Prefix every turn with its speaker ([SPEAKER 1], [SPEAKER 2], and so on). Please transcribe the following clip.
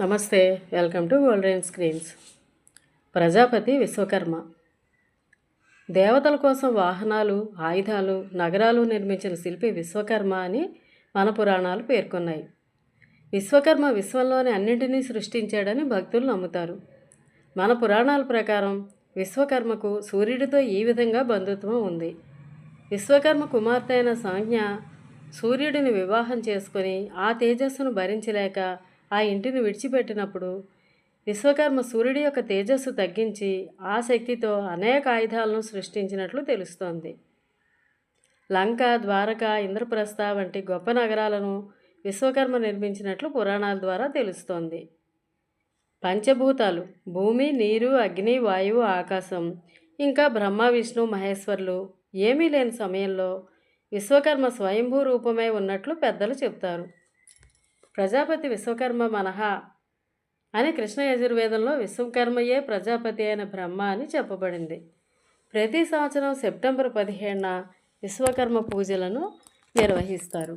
[SPEAKER 1] నమస్తే welcome to golden screens. Prajapati Vishwakarma. దేవతల కోసం వాహనాలు ఆయుధాలు నగరాలు నిర్మించిన శిల్పి విశ్వకర్మ అని మన పురాణాలు పేర్కొన్నాయి. విశ్వకర్మ విశ్వంలోని అన్నింటినీ సృష్టించాడని భక్తులు నమ్ముతారు. మన పురాణాల ప్రకారం విశ్వకర్మకు సూర్యుడితో ఈ విధంగా బంధుత్వం ఉంది. విశ్వకర్మ కుమార్తె అయిన సంజ్ఞ సూర్యుడిని వివాహం చేసుకొని ఆ తేజస్సును భరించలేక ఆ ఇంటిని విడిచిపెట్టినప్పుడు విశ్వకర్మ సూర్యుడి యొక్క తేజస్సు తగ్గించి ఆ శక్తితో అనేక ఆయుధాలను సృష్టించినట్లు తెలుస్తోంది. లంక ద్వారక ఇంద్రప్రస్థ వంటి గొప్ప నగరాలను విశ్వకర్మ నిర్మించినట్లు పురాణాల ద్వారా తెలుస్తోంది. పంచభూతాలు భూమి నీరు అగ్ని వాయువు ఆకాశం ఇంకా బ్రహ్మ విష్ణు మహేశ్వర్లు ఏమీ లేని సమయంలో విశ్వకర్మ స్వయంభూ రూపమై ఉన్నట్లు పెద్దలు చెప్తారు. ప్రజాపతి విశ్వకర్మ మనహ అని కృష్ణ యజుర్వేదంలో విశ్వకర్మయే ప్రజాపతి అయిన బ్రహ్మ అని చెప్పబడింది. ప్రతి సంవత్సరం సెప్టెంబర్ పదిహేడున విశ్వకర్మ పూజలను నిర్వహిస్తారు.